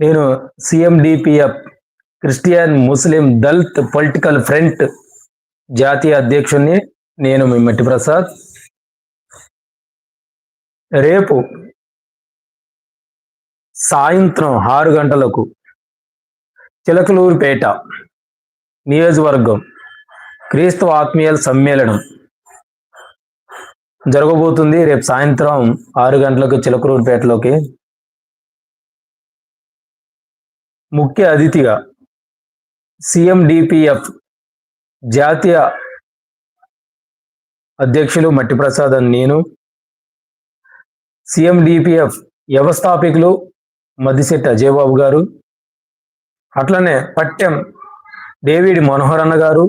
నేను CMDPF Christian Muslim Dalit political front జాతీయ అధ్యక్షుడిని నేను మిమ్మటి ప్రసాద్. రేపు సాయంత్రం ఆరు గంటలకు చిలకలూరుపేట నియోజకవర్గం క్రీస్తు ఆత్మీయల సమ్మేళనం జరగబోతుంది. రేపు సాయంత్రం ఆరు గంటలకు చిలకలూరుపేటలోకి ముఖ్య అతిథిగా సిఎండిపిఎఫ్ జాతీయ అధ్యక్షులు మట్టి ప్రసాద్ అని నేను సిఎండిపిఎఫ్ వ్యవస్థాపకులు మద్దిశెట్టి అజయబాబు గారు అట్లనే పట్టెం డేవిడ్ మనోహర్ అన్న గారు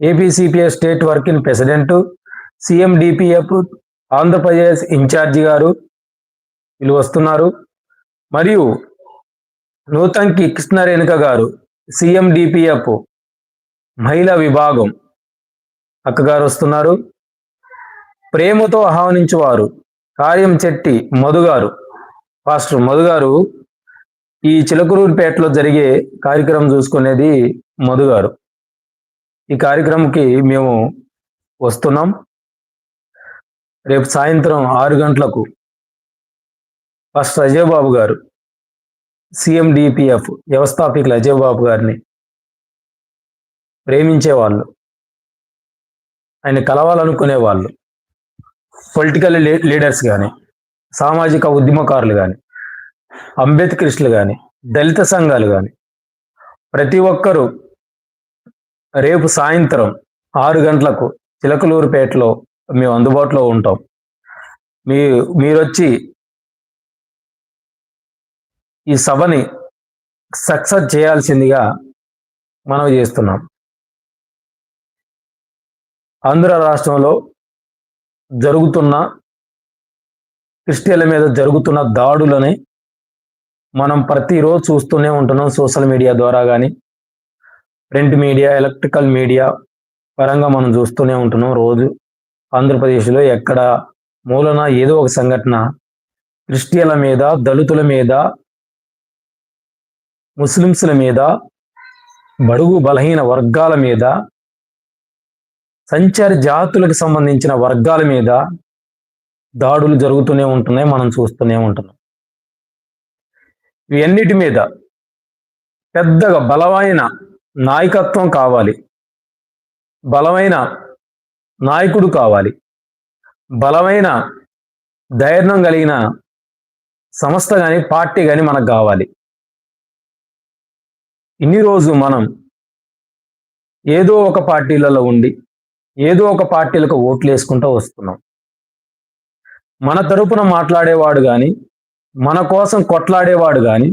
APCPS state working president సిఎండిపిఎఫ్ Andhra Pradesh incharge గారు వీళ్ళు వస్తున్నారు. మరియు నూతంకి కృష్ణరేణుక గారు సిఎండిపిఎఫ్ మహిళా విభాగం. అక్కగారు వస్తున్నారు. ప్రేమతో ఆహ్వానించేవారు కార్యం చెట్టి మధుగారు పాస్టర్ మధుగారు ఈ చిలకరూరుపేటలో జరిగే కార్యక్రమం చూసుకునేది మధుగారు ఈ కార్యక్రమంకి మేము వస్తున్నాం. రేపు సాయంత్రం ఆరు గంటలకు ఫస్ట్ అజయ్ బాబు గారు సిఎండిపిఎఫ్ వ్యవస్థాపకులు అజయ్ బాబు గారిని ప్రేమించే వాళ్ళు ఆయన కలవాలనుకునే వాళ్ళు పొలిటికల్ లీడర్స్ కానీ సామాజిక ఉద్యమకారులు కానీ అంబేద్కరిస్టులు కానీ దళిత సంఘాలు కానీ ప్రతి ఒక్కరూ రేపు సాయంత్రం ఆరు గంటలకు చిలకలూరుపేటలో మేము అందుబాటులో ఉంటాం. మీ మీరొచ్చి ఈ సభని సక్సెస్ చేయాల్సిందిగా మనం చేస్తున్నాం. ఆంధ్ర రాష్ట్రంలో జరుగుతున్న క్రిస్టియన్ల మీద జరుగుతున్న దాడులని మనం ప్రతిరోజు చూస్తూనే ఉంటున్నాం సోషల్ మీడియా ద్వారా కానీ ప్రింట్ మీడియా ఎలక్ట్రికల్ మీడియా పరంగా మనం చూస్తూనే ఉంటున్నాం. రోజు ఆంధ్రప్రదేశ్లో ఎక్కడ మూలన ఏదో ఒక సంఘటన క్రిస్టియన్ల మీద దళితుల మీద ముస్లిమ్స్ల మీద బడుగు బలహీన వర్గాల మీద సంచారి జాతులకు సంబంధించిన వర్గాల మీద దాడులు జరుగుతూనే ఉంటున్నాయి మనం చూస్తూనే ఉంటున్నాం. ఇవన్నిటి మీద పెద్దగా బలమైన నాయకత్వం కావాలి. బలమైన నాయకుడు కావాలి. బలమైన ధైర్యం కలిగిన సంస్థ కానీ పార్టీ కానీ మనకు కావాలి. ఇన్ని రోజు మనం ఏదో ఒక పార్టీలలో ఉండి ఏదో ఒక పార్టీలకు ఓట్లు వేసుకుంటూ వస్తున్నాం. మన తరపున మాట్లాడేవాడు కానీ మన కోసం కొట్లాడేవాడు కానీ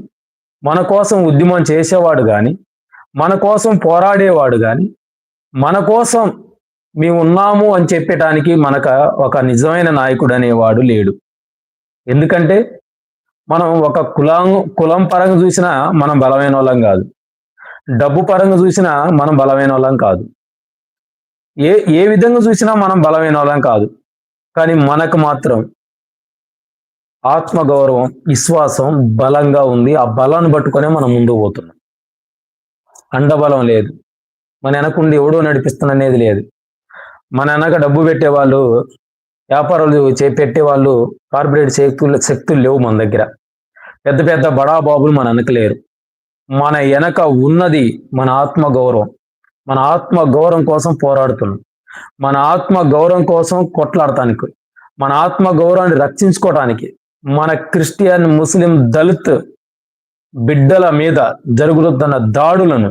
మన కోసం ఉద్యమం చేసేవాడు కానీ మన కోసం పోరాడేవాడు కానీ మన కోసం మేము ఉన్నాము అని చెప్పటానికి మనకు ఒక నిజమైన నాయకుడు అనేవాడు లేడు. ఎందుకంటే మనం ఒక కులం కులం పరంగా చూసినా మనం బలమైన వాళ్ళం కాదు. డబ్బు పరంగా చూసినా మనం బలమైన వాళ్ళం కాదు. ఏ ఏ విధంగా చూసినా మనం బలమైన వాళ్ళం కాదు. కానీ మనకు మాత్రం ఆత్మగౌరవం విశ్వాసం బలంగా ఉంది. ఆ బలాన్ని పట్టుకొనే మనం ముందుకు పోతున్నాం. అండబలం లేదు. మన వెనకుండి ఎవడో నడిపిస్తున్న అనేది లేదు. మన వెనక డబ్బు పెట్టేవాళ్ళు వ్యాపారాలు చే పెట్టేవాళ్ళు కార్పొరేట్ శక్తులు శక్తులు లేవు మన దగ్గర. పెద్ద పెద్ద బడా బాబులు మన వెనక లేరు. మన వెనక ఉన్నది మన ఆత్మ గౌరవం. మన ఆత్మ గౌరవం కోసం పోరాడుతున్నాం. మన ఆత్మ గౌరవం కోసం కొట్లాడటానికి మన ఆత్మ గౌరవాన్ని రక్షించుకోవటానికి మన క్రిస్టియన్ ముస్లిం దళిత్ బిడ్డల మీద జరుగుతున్న దాడులను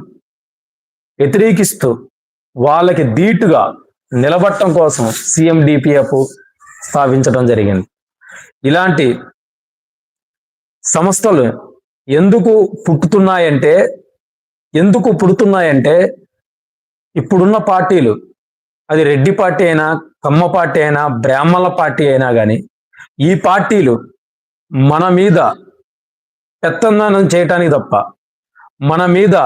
వ్యతిరేకిస్తూ వాళ్ళకి ధీటుగా నిలబట్టడం కోసం సిఎండిపిఎఫ్ స్థాపించడం జరిగింది. ఇలాంటి సంస్థలు ఎందుకు పుట్టుతున్నాయంటే ఎందుకు పుడుతున్నాయంటే ఇప్పుడున్న పార్టీలు అది రెడ్డి పార్టీ అయినా కమ్మ పార్టీ అయినా బ్రాహ్మణుల పార్టీ అయినా కానీ ఈ పార్టీలు మన మీద పెత్తందనం చేయటానికి తప్ప మన మీద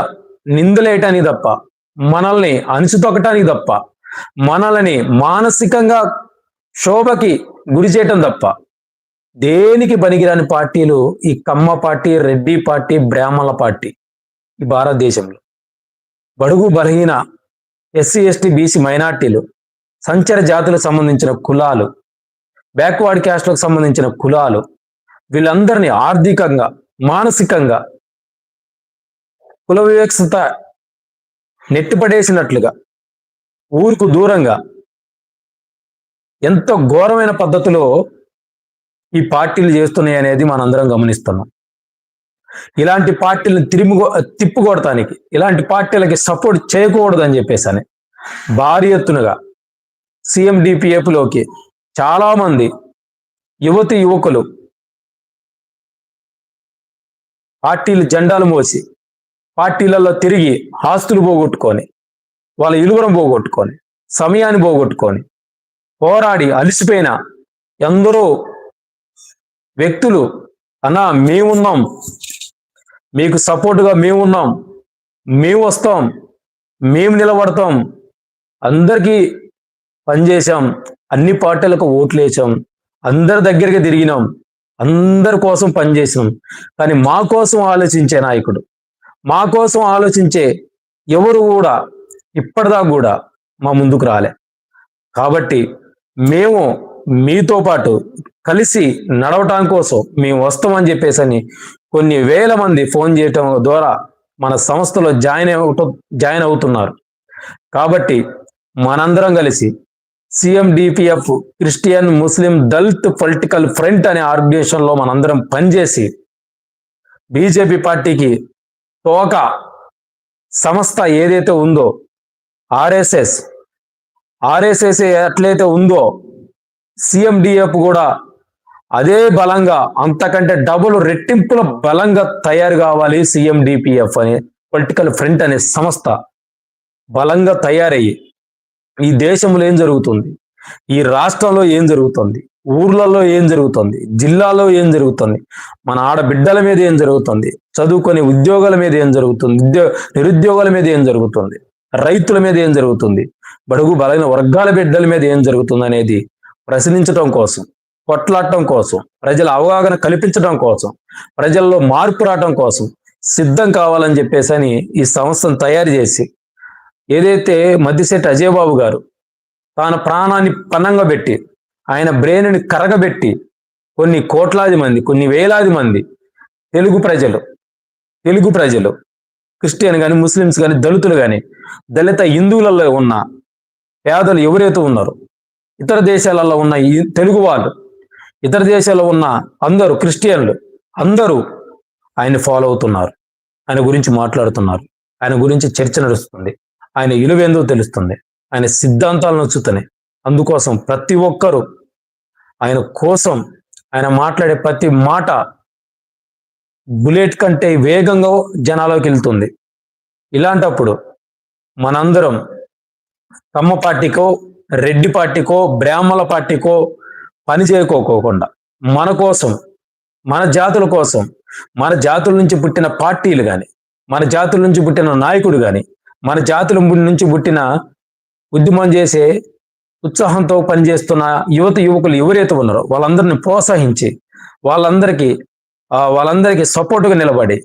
నిందలేయటానికి తప్ప మనల్ని అణిచితొక్కటానికి తప్ప మనల్ని మానసికంగా శోభకి గురి చేయటం తప్ప దేనికి పనికిరాని పార్టీలు ఈ కమ్మ పార్టీ రెడ్డి పార్టీ బ్రాహ్మణుల పార్టీ ఈ భారతదేశంలో? బడుగు బలహీన ఎస్సీ ఎస్టీ బీసీ మైనార్టీలు సంచర జాతులకు సంబంధించిన కులాలు బ్యాక్వర్డ్ క్యాస్ట్లకు సంబంధించిన కులాలు వీళ్ళందరినీ ఆర్థికంగా మానసికంగా కుల వివక్షత నెట్టిపడేసినట్లుగా ఊరుకు దూరంగా ఎంతో ఘోరమైన పద్ధతిలో ఈ పార్టీలు చేస్తున్నాయి అనేది మనందరం గమనిస్తున్నాం. ఇలాంటి పార్టీలను తిరిమిగో తిప్పుకొడటానికి ఇలాంటి పార్టీలకి సపోర్ట్ చేయకూడదని చెప్పేసి అని భారీ ఎత్తునగా సిఎండిపిఎఫ్లోకి చాలామంది యువతి యువకులు పార్టీలు జెండాలు మోసి పార్టీలలో తిరిగి ఆస్తులు పోగొట్టుకొని వాళ్ళ ఇలువరం పోగొట్టుకొని సమయాన్ని పోగొట్టుకొని పోరాడి అలసిపోయిన ఎందరో వ్యక్తులు అన్నా మేమున్నాం. మీకు సపోర్టుగా మేమున్నాం. మేము వస్తాం. మేము నిలబడతాం. అందరికీ పనిచేసాం అన్ని పార్టీలకు ఓట్లు వేసాం అందరి దగ్గరికి తిరిగినాం. అందరి కోసం పనిచేసినాం కానీ మా కోసం ఆలోచించే నాయకుడు మా కోసం ఆలోచించే ఎవరు కూడా ఇప్పటిదాకా కూడా మా ముందుకు రాలే. కాబట్టి మేము మీతో పాటు కలిసి నడవటం కోసం మేము వస్తామని చెప్పేసి అని కొన్ని వేల మంది ఫోన్ చేయటం ద్వారా మన సంస్థలో జాయిన్ అవటం జాయిన్ అవుతున్నారు. కాబట్టి మనందరం కలిసి CMDPF Christian Muslim Dalit political front అనే ఆర్గనైజేషన్లో మనందరం పనిచేసి బీజేపీ పార్టీకి తోక సంస్థ ఏదైతే ఉందో ఆర్ఎస్ఎస్ ఆర్ఎస్ఎస్ ఎట్లయితే ఉందో సిఎండిఎఫ్ కూడా అదే బలంగా అంతకంటే డబుల్ రెట్టింపుల బలంగా తయారు కావాలి సిఎండిపిఎఫ్ అనే పొలిటికల్ ఫ్రంట్ అనే సంస్థ బలంగా తయారయ్యి ఈ దేశంలో ఏం జరుగుతుంది? ఈ రాష్ట్రంలో ఏం జరుగుతుంది? ఊర్లలో ఏం జరుగుతుంది? జిల్లాలో ఏం జరుగుతుంది? మన ఆడబిడ్డల మీద ఏం జరుగుతుంది? చదువుకునే ఉద్యోగాల మీద ఏం జరుగుతుంది? ఉద్యో నిరుద్యోగాల మీద ఏం జరుగుతుంది? రైతుల మీద ఏం జరుగుతుంది? బడుగు బలైన వర్గాల బిడ్డల మీద ఏం జరుగుతుంది అనేది ప్రశ్నించడం కోసం కొట్లాడటం కోసం ప్రజల అవగాహన కల్పించడం కోసం ప్రజల్లో మార్పు రావడం కోసం సిద్ధం కావాలని చెప్పేసి అని ఈ సంస్థను తయారు చేసి ఏదైతే మద్దిశెట్టి అజయ్ బాబు గారు తన ప్రాణాన్ని పన్నంగా పెట్టి ఆయన బ్రెయిన్ని కరగబెట్టి కొన్ని కోట్లాది మంది కొన్ని వేలాది మంది తెలుగు ప్రజలు తెలుగు ప్రజలు క్రిస్టియన్ కానీ ముస్లిమ్స్ కానీ దళితులు కానీ దళిత హిందువులలో ఉన్న పేదలు ఎవరైతే ఉన్నారో ఇతర దేశాలలో ఉన్న ఈ తెలుగు వాళ్ళు ఇతర దేశాల్లో ఉన్న అందరూ క్రిస్టియన్లు అందరూ ఆయన ఫాలో అవుతున్నారు. ఆయన గురించి మాట్లాడుతున్నారు. ఆయన గురించి చర్చ నడుస్తుంది. ఆయన ఇలువేందో తెలుస్తుంది. ఆయన సిద్ధాంతాలు నచ్చుతున్నాయి. అందుకోసం ప్రతి ఒక్కరూ ఆయన కోసం ఆయన మాట్లాడే ప్రతి మాట బుల్లెట్ కంటే వేగంగా జనాలోకి వెళ్తుంది. ఇలాంటప్పుడు మనందరం తమ్మ పార్టీకో రెడ్డి పార్టీకో బ్రాహ్మణ పార్టీకో పని చేయకోకోకుండా మన కోసం మన జాతుల కోసం మన జాతుల నుంచి పుట్టిన పార్టీలు కానీ మన జాతుల నుంచి పుట్టిన నాయకుడు కానీ మన జాతుల నుంచి పుట్టిన ఉద్యమం చేసే ఉత్సాహంతో పనిచేస్తున్న యువత యువకులు ఎవరైతే ఉన్నారో వాళ్ళందరిని ప్రోత్సహించి వాళ్ళందరికీ వాళ్ళందరికీ సపోర్టుగా నిలబడి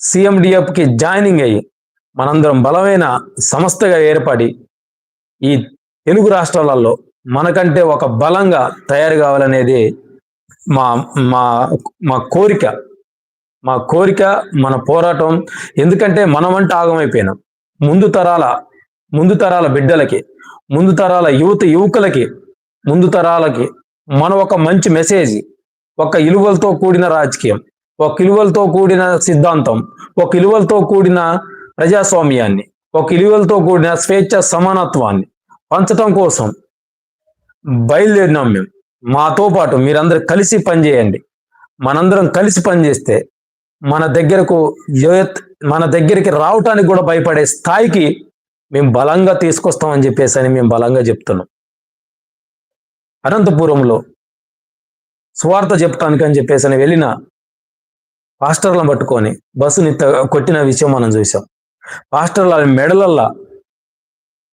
సిఎండిఎఫ్కి జాయినింగ్ అయ్యి మనందరం బలమైన సంస్థగా ఏర్పడి ఈ తెలుగు రాష్ట్రాలలో మనకంటే ఒక బలంగా తయారు కావాలనేది మా మా మా కోరిక. మా కోరిక మన పోరాటం. ఎందుకంటే మనమంటే ఆగమైపోయినాం. ముందు తరాల ముందు తరాల బిడ్డలకి ముందు తరాల యువత యువకులకి ముందు తరాలకి మన ఒక మంచి మెసేజ్ ఒక ఇలువలతో కూడిన రాజకీయం ఒక ఇలువలతో కూడిన సిద్ధాంతం ఒక ఇలువలతో కూడిన ప్రజాస్వామ్యాన్ని ఒక ఇలువలతో కూడిన స్వేచ్ఛ సమానత్వాన్ని పంచటం కోసం బయలుదేరినాం మేము. మాతో పాటు మీరందరూ కలిసి పనిచేయండి మనందరం కలిసి పనిచేస్తే మన దగ్గరకు మన దగ్గరికి రావటానికి కూడా భయపడే స్థాయికి మేము బలంగా తీసుకొస్తామని చెప్పేసి అని మేము బలంగా చెప్తున్నాం. అనంతపురంలో స్వార్థ చెప్పటానికి అని చెప్పేసి అని వెళ్ళిన పాస్టర్లను పట్టుకొని బస్సుని కొట్టిన విషయం మనం చూసాం పాస్టర్ల మెడలల్లా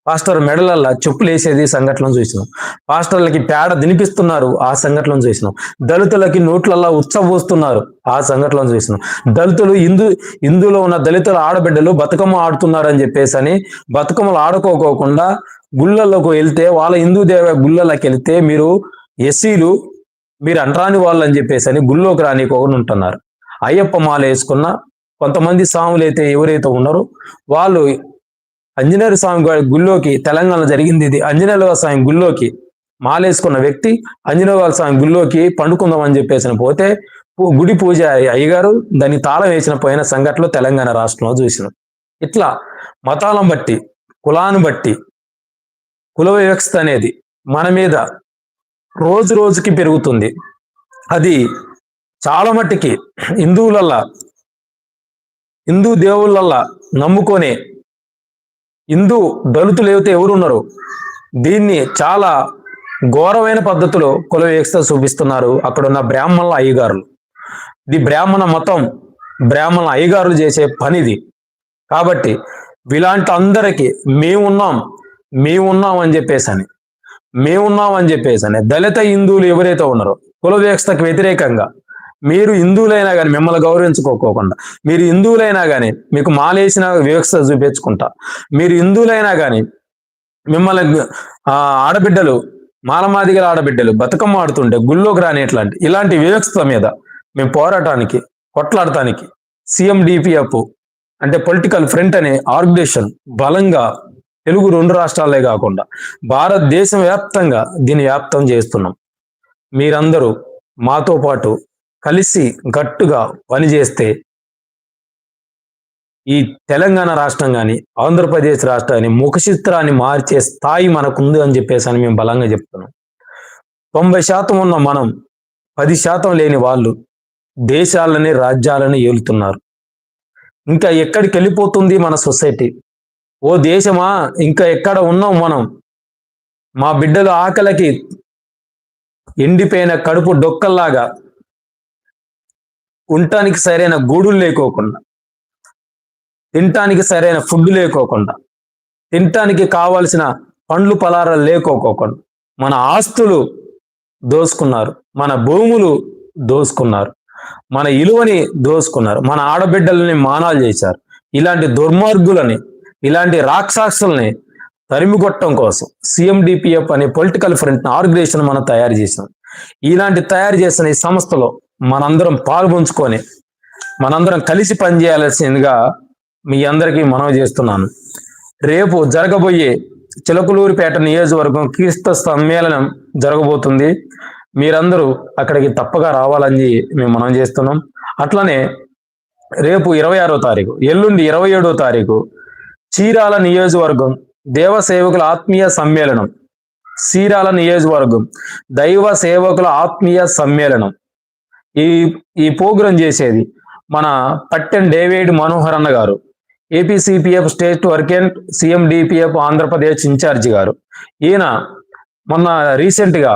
పాస్టర్ మెడలల్లా చెప్పులు వేసేది సంఘటనలు చూసినాం. పాస్టర్లకి పేడ దినిపిస్తున్నారు ఆ సంఘటనలు చూసినాం. దళితులకి నోట్లల్లా ఉత్సవోస్తున్నారు ఆ సంఘటనలు చూసినాం. దళితులు హిందూ ఇందులో ఉన్న దళితుల ఆడబిడ్డలు బతుకమ్మ ఆడుతున్నారు అని చెప్పేసి అని బతుకమ్మలు ఆడుకోకోకుండా గుళ్ళల్లోకి వెళ్తే వాళ్ళ హిందూ దేవ గుళ్ళలోకి వెళ్తే మీరు ఎస్సీలు మీరు అంటరాని వాళ్ళు అని చెప్పేసి అని గుళ్ళోకి రానికోకుండా ఉంటున్నారు. అయ్యప్ప మాల వేసుకున్న కొంతమంది సాములు అయితే ఎవరైతే ఉన్నారో వాళ్ళు ఆంజనేయ స్వామి గుళ్ళోకి తెలంగాణ జరిగింది ఇది. ఆంజనేయ స్వామి గుళ్ళోకి మాలేసుకున్న వ్యక్తి ఆంజనేయ స్వామి గుళ్ళోకి పండుకుందామని చెప్పేసిన చెప్పేసి పోతే గుడి పూజ అయ్యగారు దాన్ని తాళం వేసిన పోయిన సంఘటనలు తెలంగాణ రాష్ట్రంలో చూసినాం. ఇట్లా మతాలను బట్టి కులాన్ని బట్టి కుల వివక్షత అనేది మన మీద రోజు రోజుకి పెరుగుతుంది. అది చాలా మట్టికి హిందువులల్లా హిందూ దేవుళ్ళల్లా నమ్ముకొనే హిందూ దళితులు ఏవైతే ఎవరున్నారో దీన్ని చాలా ఘోరమైన పద్ధతిలో కుల చూపిస్తున్నారు అక్కడ ఉన్న బ్రాహ్మణుల అయ్యగారులు. ఇది బ్రాహ్మణ మతం బ్రాహ్మణ అయ్యగారులు చేసే పనిది. కాబట్టి ఇలాంటి అందరికీ మేమున్నాం మేమున్నాం అని చెప్పేసి అని మేమున్నాం అని చెప్పేసి అని దళిత హిందువులు ఎవరైతే ఉన్నారో కులవేక్షతకు వ్యతిరేకంగా మీరు హిందువులైనా కానీ మిమ్మల్ని గౌరవించుకోకోకుండా మీరు హిందువులైనా కానీ మీకు మాలేసిన వివక్షత చూపించుకుంటా మీరు హిందువులైనా కానీ మిమ్మల్ని ఆడబిడ్డలు మాలమాదిగల ఆడబిడ్డలు బతుకమ్మ ఆడుతుంటే గుళ్ళోకి రాని ఇట్లాంటి ఇలాంటి వివక్షత మీద మేము పోరాటానికి కొట్లాడటానికి సీఎం డిపిఎఫ్ అంటే పొలిటికల్ ఫ్రంట్ అనే ఆర్గనైజేషన్ బలంగా తెలుగు రెండు రాష్ట్రాలే కాకుండా భారతదేశం వ్యాప్తంగా దీన్ని వ్యాప్తం చేస్తున్నాం. మీరందరూ మాతో పాటు కలిసి గట్టుగా పనిచేస్తే ఈ తెలంగాణ రాష్ట్రం కానీ ఆంధ్రప్రదేశ్ రాష్ట్రాన్ని కానీ చిత్రాన్ని మార్చే స్థాయి మనకుంది అని చెప్పేసి అని మేము బలంగా చెప్తున్నాం. తొంభై శాతం ఉన్న మనం పది శాతం లేని వాళ్ళు దేశాలని రాజ్యాలని ఏలుతున్నారు. ఇంకా ఎక్కడికి వెళ్ళిపోతుంది మన సొసైటీ? ఓ దేశమా? ఇంకా ఎక్కడ ఉన్నాం మనం? మా బిడ్డల ఆకలికి ఎండిపోయిన కడుపు డొక్కల్లాగా ఉండటానికి సరైన గూడులు లేకోకుండా తినటానికి సరైన ఫుడ్ లేకోకుండా తినటానికి కావాల్సిన పండ్లు పలారాలు లేకోకోకుండా మన ఆస్తులు దోసుకున్నారు మన భూములు దోసుకున్నారు మన ఇలువని దోసుకున్నారు మన ఆడబిడ్డలని మానాలు చేశారు. ఇలాంటి దుర్మార్గులని ఇలాంటి రాక్షసుల్ని తరిమిగొట్టడం కోసం సిఎండిపిఎఫ్ అనే పొలిటికల్ ఫ్రంట్ ఆర్గనైజేషన్ మనం తయారు చేసినాం ఇలాంటి తయారు చేసిన ఈ సంస్థలో మనందరం పాల్గొంచుకొని మనందరం కలిసి పనిచేయాల్సిందిగా మీ అందరికీ మనవి చేస్తున్నాను. రేపు జరగబోయే చిలకలూరిపేట నియోజకవర్గం క్రీస్తు సమ్మేళనం జరగబోతుంది. మీరందరూ అక్కడికి తప్పగా రావాలని మేము మనం చేస్తున్నాం. అట్లనే రేపు ఇరవై ఆరో తారీఖు ఎల్లుండి ఇరవై ఏడో తారీఖు చీరాల నియోజకవర్గం దేవ సేవకుల ఆత్మీయ సమ్మేళనం. చీరాల నియోజకవర్గం దైవ సేవకుల ఆత్మీయ సమ్మేళనం. ఈ ఈ ప్రోగ్రాం చేసేది మన పట్టెన్ డేవిడ్ మనోహర్ అన్న గారు. ఏపీసీపీఎఫ్ state వర్కెంట్ CM DPF Andhra Pradesh incharge గారు. ఈయన మొన్న రీసెంట్గా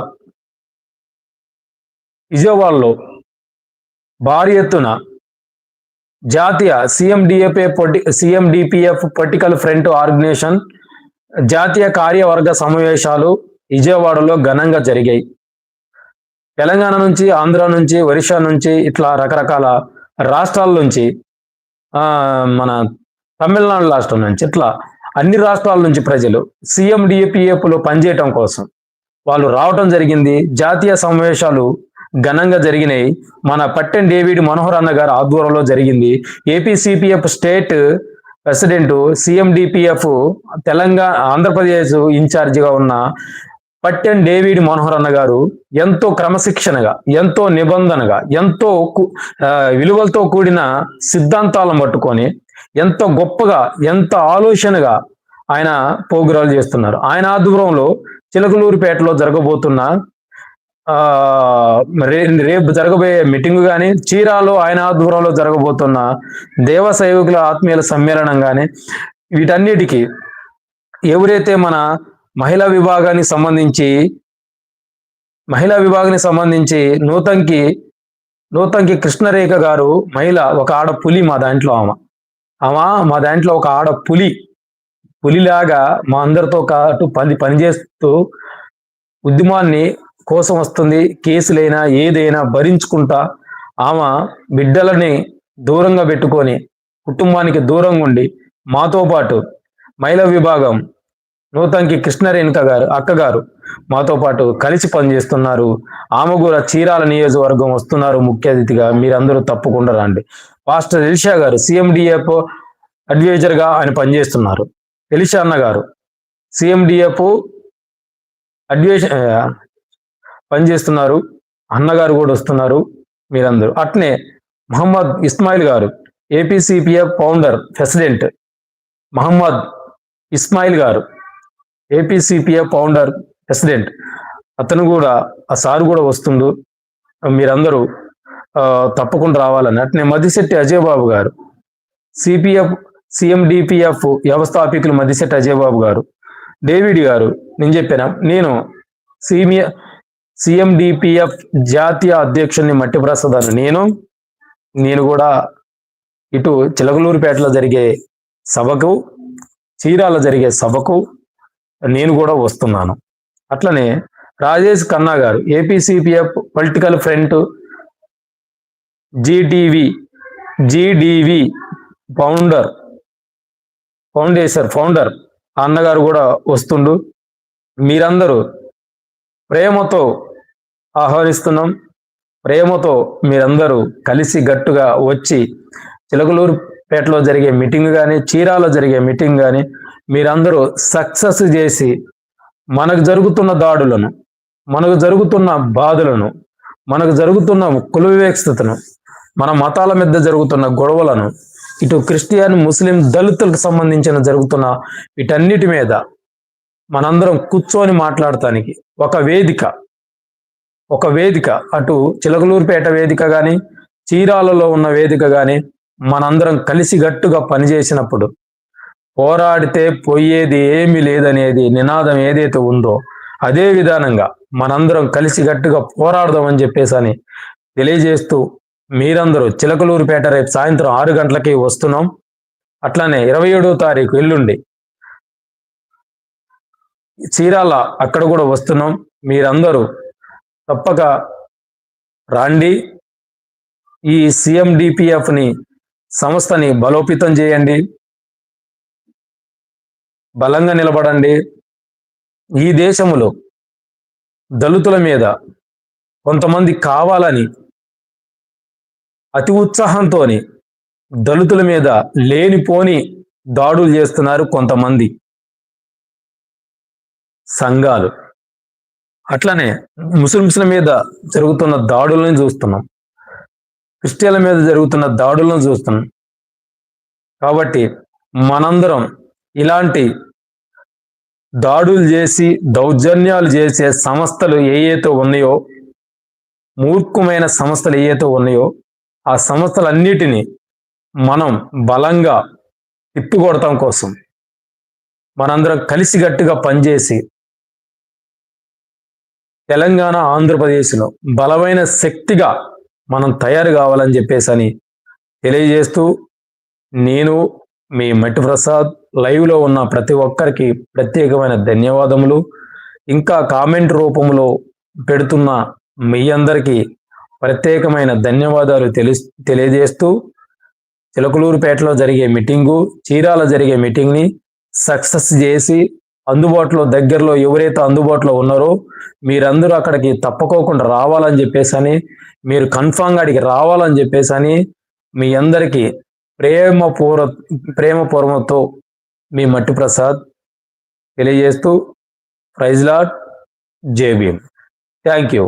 విజయవాడలో భారీ ఎత్తున జాతీయ సిఎండిఎఫ్ఏ పొటి సిఎండిపిఎఫ్ పొలిటికల్ ఫ్రంట్ ఆర్గనైజేషన్ జాతీయ కార్యవర్గ సమావేశాలు విజయవాడలో ఘనంగా జరిగాయి. తెలంగాణ నుంచి ఆంధ్ర నుంచి ఒరిస్సా నుంచి ఇట్లా రకరకాల రాష్ట్రాల నుంచి మన తమిళనాడు రాష్ట్రం నుంచి ఇట్లా అన్ని రాష్ట్రాల నుంచి ప్రజలు సీఎం లో పనిచేయటం కోసం వాళ్ళు రావటం జరిగింది. జాతీయ సమావేశాలు ఘనంగా జరిగినాయి. మన పట్టెన్ డేవిడ్ మనోహర్ అన్న గారి ఆధ్వర్యంలో జరిగింది. ఏపీసీపీఎఫ్ స్టేట్ ప్రెసిడెంట్ సిఎండిపిఎఫ్ తెలంగాణ ఆంధ్రప్రదేశ్ ఇన్ఛార్జిగా ఉన్న పట్టెన్ డేవిడ్ మనోహర్ అన్న గారు ఎంతో క్రమశిక్షణగా ఎంతో నిబంధనగా ఎంతో విలువలతో కూడిన సిద్ధాంతాలను పట్టుకొని ఎంతో గొప్పగా ఎంత ఆలోచనగా ఆయన పోగురాలు చేస్తున్నారు. ఆయన ఆధ్వర్యంలో చిలకలూరిపేటలో జరగబోతున్న రేపు జరగబోయే మీటింగ్ కానీ చీరాలో ఆయన ఆధ్వర్యంలో జరగబోతున్న దేవ ఆత్మీయుల సమ్మేళనం కానీ వీటన్నిటికీ ఎవరైతే మన మహిళా విభాగానికి సంబంధించి మహిళా విభాగానికి సంబంధించి నూతంకి నూతంకి కృష్ణరేఖ గారు మహిళ ఒక ఆడ పులి మా దాంట్లో ఆమె. ఆమె మా దాంట్లో ఒక ఆడ పులి. పులిలాగా మా అందరితో పాటు పని పనిచేస్తూ ఉద్యమాన్ని కోసం వస్తుంది. కేసులైనా ఏదైనా భరించుకుంటా ఆమె బిడ్డలని దూరంగా పెట్టుకొని కుటుంబానికి దూరంగా ఉండి మాతో పాటు మహిళా విభాగం నూతంకి కృష్ణరేణుక గారు అక్కగారు మాతో పాటు కలిసి పనిచేస్తున్నారు. ఆమె కూడా చీరాల నియోజకవర్గం వస్తున్నారు ముఖ్య అతిథిగా. మీరందరూ తప్పకుండా రండి. పాస్టర్ ఎలిషా గారు సిఎండిఎఫ్ అడ్వైజర్గా ఆయన పనిచేస్తున్నారు. ఎలిషా అన్న గారు సిఎండిఎఫ్ అడ్వైజ్ పనిచేస్తున్నారు. అన్నగారు కూడా వస్తున్నారు మీరందరూ. అట్నే మహమ్మద్ ఇస్మాయిల్ గారు APCPF founder president Mohammed Ismail గారు ఏపీసీపీఎఫ్ ఫౌండర్ ప్రెసిడెంట్ అతను కూడా ఆ సార్ కూడా వస్తుండు. మీరందరూ తప్పకుండా రావాలని. అట్నే మదిశెట్టి అజయ్ బాబు గారు సిపిఎఫ్ సిఎండిపిఎఫ్ వ్యవస్థాపికులు మదిశెట్టి అజయ్ బాబు గారు. డేవిడ్ గారు నేను చెప్పాను నేను సీమియ సిఎండిపిఎఫ్ జాతీయ అధ్యక్షుడిని మట్టి ప్రసాదాన్ని నేను నేను కూడా ఇటు చిలకలూరుపేటలో జరిగే సభకు చీరాల జరిగే సభకు నేను కూడా వస్తున్నాను. అట్లనే రాజేష్ ఖన్నా గారు APCPF political front GTV GDV founder foundation founder ఆ అన్నగారు కూడా వస్తుండు. మీరందరూ ప్రేమతో ఆహ్వానిస్తున్నాం. ప్రేమతో మీరందరూ కలిసి గట్టుగా వచ్చి చిలకలూరుపేటలో జరిగే మీటింగ్ కానీ చీరాలో జరిగే మీటింగ్ కానీ మీరందరూ సక్సెస్ చేసి మనకు జరుగుతున్న దాడులను మనకు జరుగుతున్న బాధలను మనకు జరుగుతున్న కుల వివేక్షతను మన మతాల మీద జరుగుతున్న గొడవలను ఇటు క్రిస్టియన్ ముస్లిం దళితులకు సంబంధించిన జరుగుతున్న వీటన్నిటి మీద మనందరం కూర్చొని మాట్లాడటానికి ఒక వేదిక ఒక వేదిక అటు చిలకలూరుపేట వేదిక కానీ చీరాలలో ఉన్న వేదిక కానీ మనందరం కలిసిగట్టుగా పనిచేసినప్పుడు పోరాడితే పోయేది ఏమీ లేదనేది నినాదం ఏదైతే ఉందో అదే విధానంగా మనందరం కలిసిగట్టుగా పోరాడదామని చెప్పేసి అని తెలియజేస్తూ మీరందరూ చిలకలూరుపేట రేపు సాయంత్రం ఆరు గంటలకి వస్తున్నాం. అట్లానే ఇరవై ఏడో తారీఖు ఎల్లుండి చీరాల అక్కడ కూడా వస్తున్నాం. మీరందరూ తప్పక రాండి. ఈ సిఎండిపిఎఫ్ని సంస్థని బలోపేతం చేయండి. బలంగా నిలబడండి. ఈ దేశంలో దళితుల మీద కొంతమంది కావాలని అతి ఉత్సాహంతో దళితుల మీద లేనిపోని దాడులు చేస్తున్నారు కొంతమంది సంఘాలు. అట్లనే ముస్లింస్ల మీద జరుగుతున్న దాడులను చూస్తున్నాం. క్రిస్టియన్ల మీద జరుగుతున్న దాడులను చూస్తున్నాం. కాబట్టి మనందరం ఇలాంటి దాడులు చేసి దౌర్జన్యాలు చేసే సంస్థలు ఏవైతే ఉన్నాయో మూర్ఖమైన సంస్థలు ఏవైతే ఉన్నాయో ఆ సంస్థలన్నిటినీ మనం బలంగా తిప్పికొడతాం కోసం మనందరం కలిసిగట్టుగా పనిచేసి తెలంగాణ ఆంధ్రప్రదేశ్లో బలమైన శక్తిగా మనం తయారు కావాలని చెప్పేసి అని తెలియజేస్తూ నేను మీ మట్టి ప్రసాద్ లైవ్లో ఉన్న ప్రతి ఒక్కరికి ప్రత్యేకమైన ధన్యవాదములు. ఇంకా కామెంట్ రూపంలో పెడుతున్న మీ అందరికీ ప్రత్యేకమైన ధన్యవాదాలు తెలి తెలియజేస్తూ చిలకలూరుపేటలో జరిగే మీటింగు చీరాల జరిగే మీటింగ్ని సక్సెస్ చేసి అందుబాటులో దగ్గరలో ఎవరైతే అందుబాటులో ఉన్నారో మీరందరూ అక్కడికి తప్పుకోకుండా రావాలని చెప్పేసి మీరు కన్ఫామ్గా అడిగి రావాలని చెప్పేసి మీ అందరికీ ప్రేమపూర్వ ప్రేమపూర్వతో మీ మట్టి ప్రసాద్ తెలియజేస్తూ praise lord JBM thank you